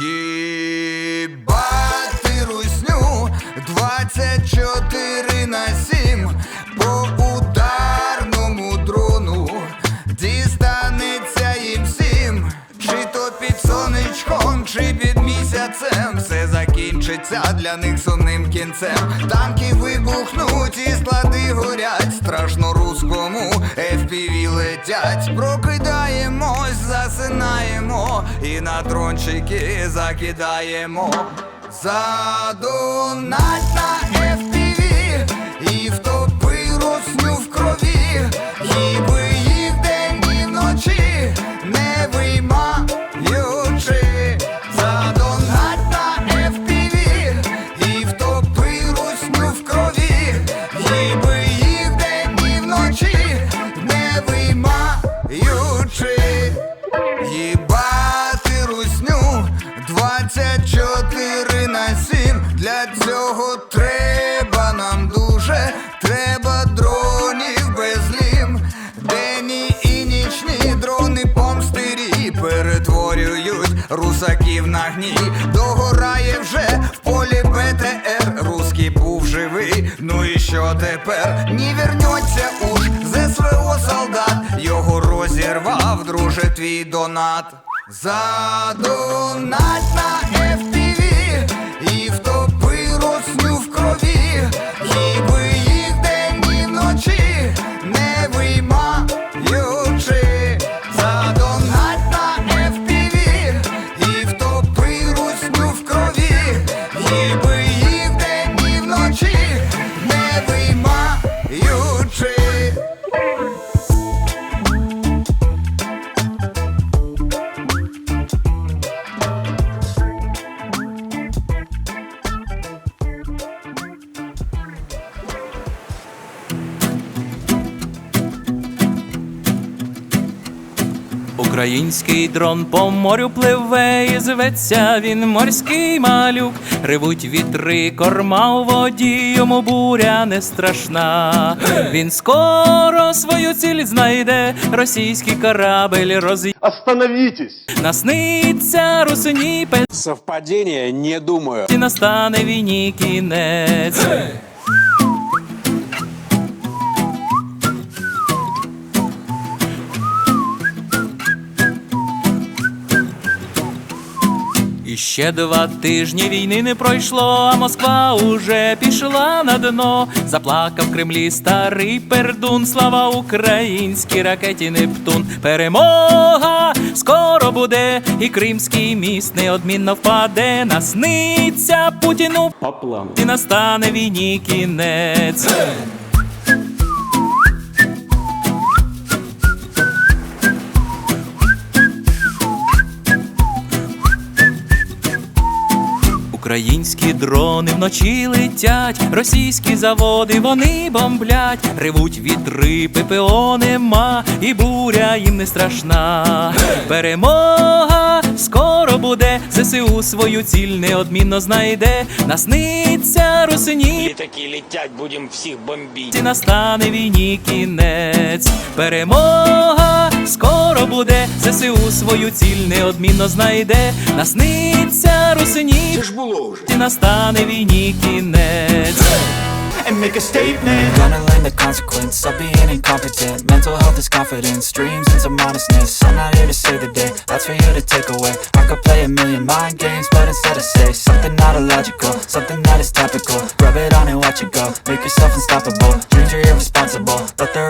Їбати русню. 24 на 7 по ударному дрону. Дістанеться їм всім, чи то під сонечком, чи під місяцем, все закінчиться для них сумним кінцем. Танки вибухнуть і склади горять, страшно руському FPV летять. Прокидаємось, засинаємо і на дрончики закидаємо. Задонать на FPV русаків на гній Догорає вже в полі БТР Руський був живий, ну і що тепер? Не вернеться уж ЗСВО солдат. Його розірвав, друже, твій донат. Задонать на FPV і втопи Український дрон по морю пливе, і зветься він морський малюк. Ревуть вітри, корма у воді, йому буря не страшна. Він скоро свою ціль знайде, російський корабель роз'їде. Остановитесь! Насниться русині Совпадение? Не думаю. пенсі, настане війні кінець. І ще два тижні війни не пройшло, а Москва уже пішла на дно. Заплакав в Кремлі старий пердун. Слава українській ракеті Нептун. Перемога скоро буде, і Кримський міст неодмінно впаде. Насниться Путіну По плану. і настане війні кінець. Українські дрони вночі летять, російські заводи вони бомблять, ревуть вітри, ППО нема, і буря їм не страшна. Перемога скоро буде, ЗСУ свою ціль неодмінно знайде, насниться русині. Літаки летять, будем всіх бомбити. І настане війні кінець. Перемога скоро буде, ЗСУ свою ціль неодмінно знайде, насниться русині. Це ж було вже. І настане війні кінець. and make a statement. Gonna learn the consequence of being incompetent. Mental health is confidence, dreams and some honestness. I'm not here to save the day, that's for you to take away. I could play a million mind games, but instead I say something not illogical, something that is topical. Rub it on and watch it go. Make yourself unstoppable. Dreams are irresponsible, but they're